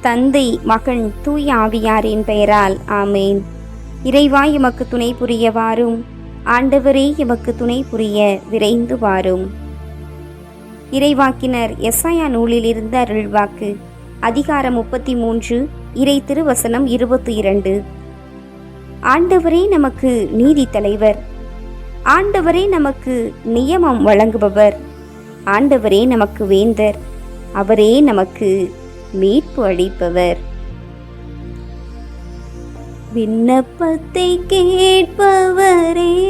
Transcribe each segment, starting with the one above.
தந்தை மகன் தூய் ஆவியாரின் பெயரால் ஆமேன். இறைவா எமக்கு துணை புரிய வாரும் ஆண்டவரே எமக்கு துணை புரிய விரைந்து வாரும். இறைவாக்கினர் எஸ்ஐயா நூலிலிருந்து அருள்வாக்கு. அதிகாரம் முப்பத்தி மூன்று இறை திருவசனம் இருபத்தி இரண்டு ஆண்டவரே நமக்கு நீதி தலைவர். ஆண்டவரே நமக்கு நியமம் வழங்குபவர். ஆண்டவரே நமக்கு வேந்தர். அவரே நமக்கு மீட்பு அளிப்பவர். விண்ணப்பத்தை கேட்பவரே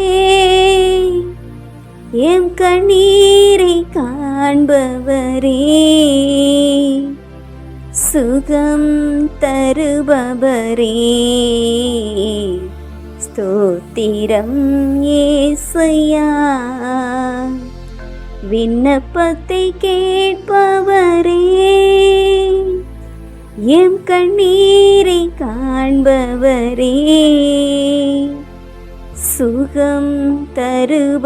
எம் கண்ணீரை காண்பவரே சுகம் தருபவரே. ஸ்தோத்திரம் ஏசையா. விண்ணப்பத்தை கேட்பவரே எம் கண்ணீரை காண்பவரே. சுகம் தருபவரே.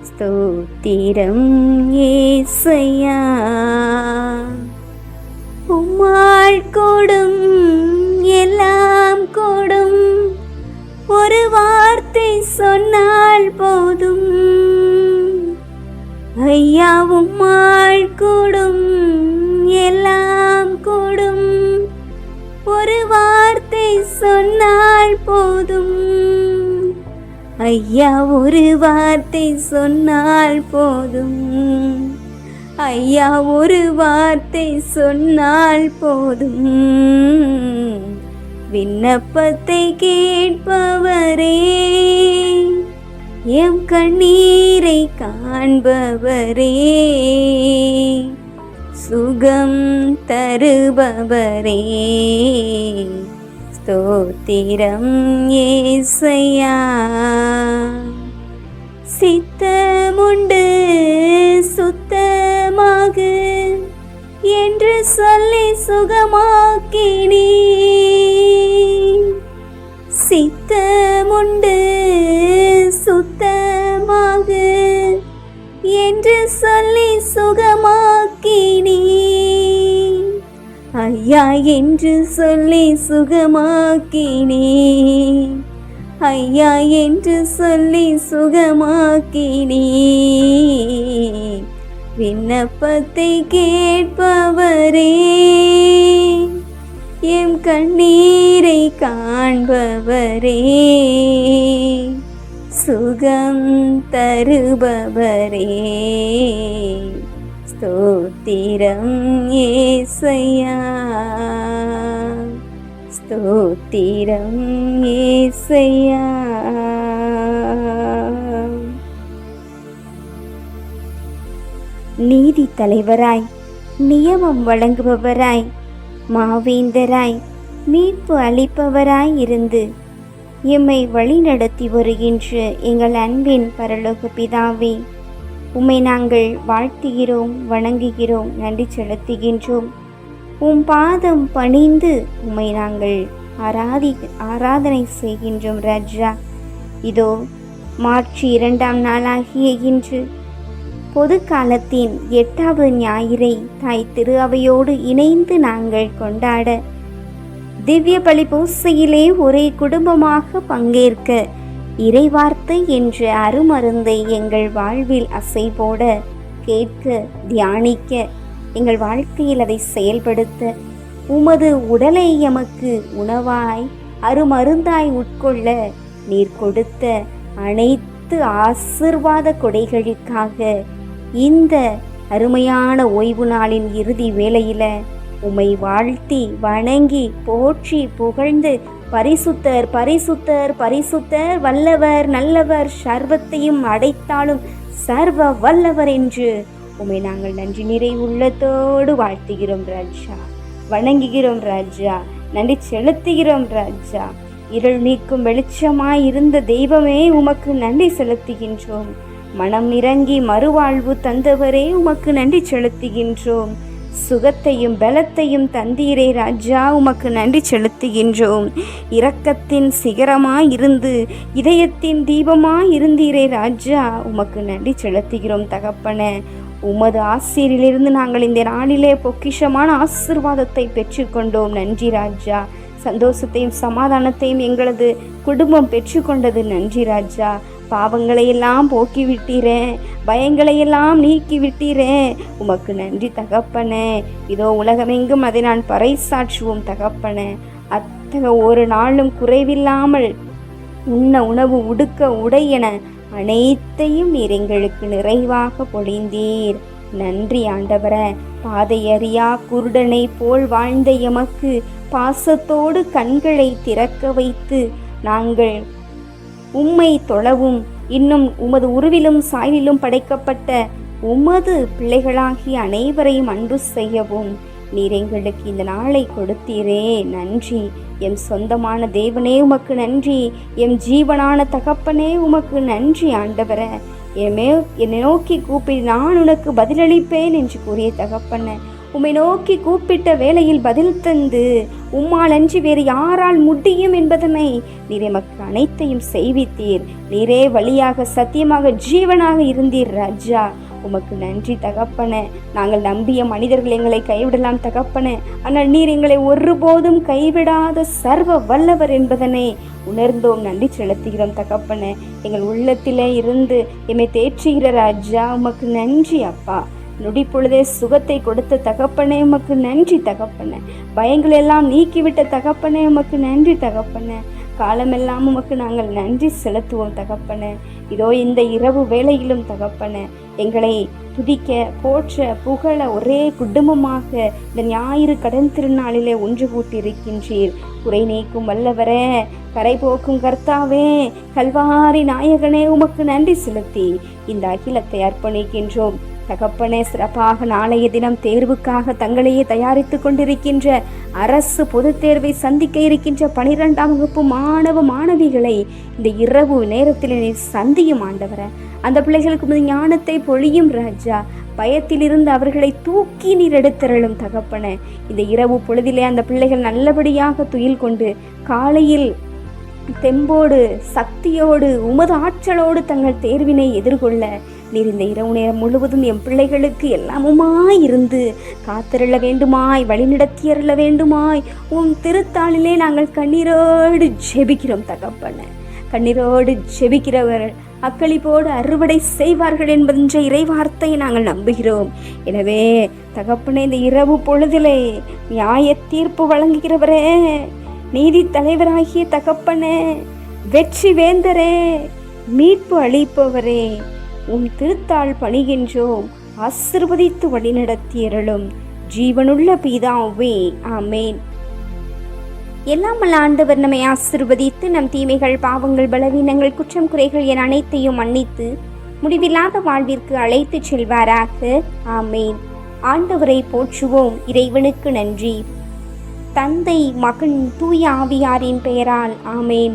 ஸ்தோத்திரம் ஏசையா. உம்மாள் கொடும் எல்லா ஐயா ஒரு வார்த்தை சொன்னால் போதும். ஐயா ஒரு வார்த்தை சொன்னால் போதும். விண்ணப்பத்தை கேட்பவரே எம் கண்ணீரை காண்பவரே சுகம் தருபவரே. ஸ்தோத்திரம் ஏசையா. சித்தமுண்டு சுத்தமாக என்று சொல்லி சுகமாக்கினீ சித்தமுண்டு சுத்தமாக என்று சொல்லி சுகமாக்கினீ ஐயா என்று சொல்லி சுகமாக்கினே. ஐயா என்று சொல்லி சுகமாக்கினே. விண்ணப்பத்தை கேட்பவரே எம் கண்ணீரை காண்பவரே சுகம் தருபவரே. ஸ்தோத்திரம் ஏசையா. ஸ்தோத்திரம் ஏசையா. நீதி தலைவராய் நியமம் வழங்குபவராய் மாவேந்தராய் மீட்பு அளிப்பவராய் இருந்து எம்மை வழிநடத்தி வருகின்ற எங்கள் அன்பின் பரலோக பிதாவே உம்மை நாங்கள் வாழ்த்துகிறோம் வணங்குகிறோம் நன்றி செலுத்துகின்றோம். உம் பாதம் பணிந்து உம்மை நாங்கள் ஆராதி ஆராதனை செய்கின்றோம் ராஜா. இதோ மார்ச் இரண்டாம் நாளாகிய இன்று. பொது காலத்தின் எட்டாவது ஞாயிறை தாய் திரு அவையோடு இணைந்து நாங்கள் கொண்டாட திவ்ய பலி பூசையிலே ஒரே குடும்பமாக பங்கேற்க இறைவார்த்தை என்ற அருமருந்தை எங்கள் வாழ்வில் அசை போட கேட்க தியானிக்க எங்கள் வாழ்க்கையில் அதை செயல்படுத்த உமது உடலை எமக்கு உணவாய் அருமருந்தாய் உட்கொள்ள நீர் கொடுத்த அனைத்து ஆசிர்வாத கொடைகளுக்காக இந்த அருமையான ஓய்வு நாளின் இறுதி வேளையில் உம்மை வாழ்த்தி வணங்கி போற்றி புகழ்ந்து பரிசுத்தர் பரிசுத்தர் பரிசுத்தர் வல்லவர் நல்லவர் சர்வத்தையும் அடைத்தாலும் சர்வ வல்லவர் என்று உம்மை நாங்கள் நன்றி நிறை உள்ளத்தோடு வாழ்த்துகிறோம் ராஜா. வணங்குகிறோம் ராஜா. நன்றி செலுத்துகிறோம் ராஜா. இருள் நீக்கும் வெளிச்சமாய் இருந்த தெய்வமே உமக்கு நன்றி செலுத்துகின்றோம். மனம் இறங்கி மறுவாழ்வு தந்தவரே உமக்கு நன்றி செலுத்துகின்றோம். சுகத்தையும் பலத்தையும் தந்தீரே ராஜா. உமக்கு நன்றி செலுத்துகின்றோம். இரக்கத்தின் சிகரமாக இருந்து இதயத்தின் தீபமாக இருந்தீரே ராஜா. உமக்கு நன்றி செலுத்துகிறோம் தகப்பன. உமது ஆசிரியிலிருந்து நாங்கள் இந்த நாளிலே பொக்கிஷமான ஆசிர்வாதத்தை பெற்றுக்கொண்டோம். நன்றி ராஜா. சந்தோஷத்தையும் சமாதானத்தையும் எங்களது குடும்பம் பெற்றுக்கொண்டது. நன்றி ராஜா. பாவங்களை எல்லாம் போக்கி விட்டீரேன் பயங்களை எல்லாம் நீக்கி விட்டீரேன் உமக்கு நன்றி தகப்பனே. இதோ உலகமெங்கும் அதை நான் பறைசாற்றுவோம் தகப்பனே. அத்தகைய ஒரு நாளும் குறைவில்லாமல் உண்ண உணவு உடுக்க உடை என அனைத்தையும் நீர் எங்களுக்கு நிறைவாக பொழிந்தீர். நன்றி ஆண்டவர. பாதையறியா குருடனை போல் வாழ்ந்த எமக்கு பாசத்தோடு கண்களை திறக்க வைத்து நாங்கள் உம்மை தொழவும். இன்னும் உமது உருவிலும் சாயலிலும் படைக்கப்பட்ட உமது பிள்ளைகளாகிய அனைவரையும் அன்பு செய்யவும். நீர் எங்களுக்கு இந்த நாளை கொடுத்தீரே நன்றி. எம் சொந்தமான தேவனே உமக்கு நன்றி. எம் ஜீவனான தகப்பனே உமக்கு நன்றி ஆண்டவர. எமே என்னை நோக்கி கூப்பிடு நான் உனக்கு பதிலளிப்பேன் என்று கூறிய தகப்பன உம்மை நோக்கி கூப்பிட்ட வேளையில் பதில் தந்து உம்மால் அன்றி வேறு யாரால் முடியும் என்பதனை நீர் எமக்கு அனைத்தையும் செய்வித்தீர். நீரே வழியாக சத்தியமாக ஜீவனாக இருந்தீர் ராஜா. உமக்கு நன்றி தகப்பன. நாங்கள் நம்பிய மனிதர்கள் எங்களை கைவிடலாம் தகப்பன. ஆனால் நீர் எங்களை ஒருபோதும் கைவிடாத சர்வ வல்லவர் என்பதனை உணர்ந்தோம். நன்றி செலுத்துகிறோம் தகப்பன. எங்கள் உள்ளத்திலே இருந்து எம்மை தேற்றுகிற ராஜா உமக்கு நன்றி அப்பா. நொடி பொழுதே சுகத்தை கொடுத்த தகப்பனே உமக்கு நன்றி தகப்பன. பயங்கள் எல்லாம் நீக்கிவிட்ட தகப்பனே உமக்கு நன்றி தகப்பன. காலமெல்லாம் உமக்கு நாங்கள் நன்றி செலுத்துவோம் தகப்பன. இதோ இந்த இரவு வேளையிலும் தகப்பன எங்களை துதிக்க போற்ற புகழ ஒரே குடும்பமாக இந்த ஞாயிறு கடன் திருநாளிலே ஒன்று கூட்டியிருக்கின்றீர். குறை நீக்கும் வல்லவரே கரை போக்கும் கர்த்தாவே கல்வாரி நாயகனே உமக்கு நன்றி செலுத்தி இந்த அகிலத்தை அர்ப்பணிக்கின்றோம். தகப்பனே சிறப்பாக நாளைய தினம் தேர்வுக்காக தங்களையே தயாரித்து கொண்டிருக்கின்ற அரசு பொதுத் தேர்வை சந்திக்க இருக்கின்ற பனிரெண்டாம் வகுப்பு மாணவ மாணவிகளை இந்த இரவு நேரத்தில் சந்தியும் ஆண்டவர. அந்த பிள்ளைகளுக்கு ஞானத்தை பொழியும் ராஜா. பயத்திலிருந்து அவர்களை தூக்கி நீர் எடுத்தருளும் தகப்பன. இந்த இரவு பொழுதிலே அந்த பிள்ளைகள் நல்லபடியாக துயில் கொண்டு காலையில் தெம்போடு சக்தியோடு உமது ஆற்றலோடு தங்கள் தேர்வினை எதிர்கொள்ள நீர் இந்த இரவு நேரம் முழுவதும் என் பிள்ளைகளுக்கு எல்லாமுமாய் இருந்து காத்தருள வேண்டுமாய் வழிநடத்தியருள வேண்டுமாய் உன் திருத்தாளிலே நாங்கள் கண்ணீரோடு ஜெபிக்கிறோம் தகப்பன. கண்ணீரோடு ஜெபிக்கிறவர் அக்களிப்போடு அறுவடை செய்வார்கள் என்பதென்ற இறைவார்த்தையை நாங்கள் நம்புகிறோம். எனவே தகப்பனே இந்த இரவு பொழுதிலே நியாய தீர்ப்பு வழங்குகிறவரே நீதி தலைவராகிய தகப்பனே வெற்றி வேந்தரே மீட்பு அளிப்பவரே உன் திருத்தாள் பணிகின்றோம். ஆசிர்வதித்து வழிநடத்தியருளும். ஜீவனுள்ள பிதாவே ஆமேன். எல்லாம் வல்ல ஆண்டவர் நம்மை ஆசிர்வதித்து நம் தீமைகள் பாவங்கள் பலவீனங்கள் குற்றம் குறைகள் என அனைத்தையும் மன்னித்து முடிவில்லாத வாழ்விற்கு அழைத்துச் செல்வாராக ஆமேன். ஆண்டவரை போற்றுவோம். இறைவனுக்கு நன்றி. தந்தை மகன் தூய ஆவியாரின் பெயரால் ஆமேன்.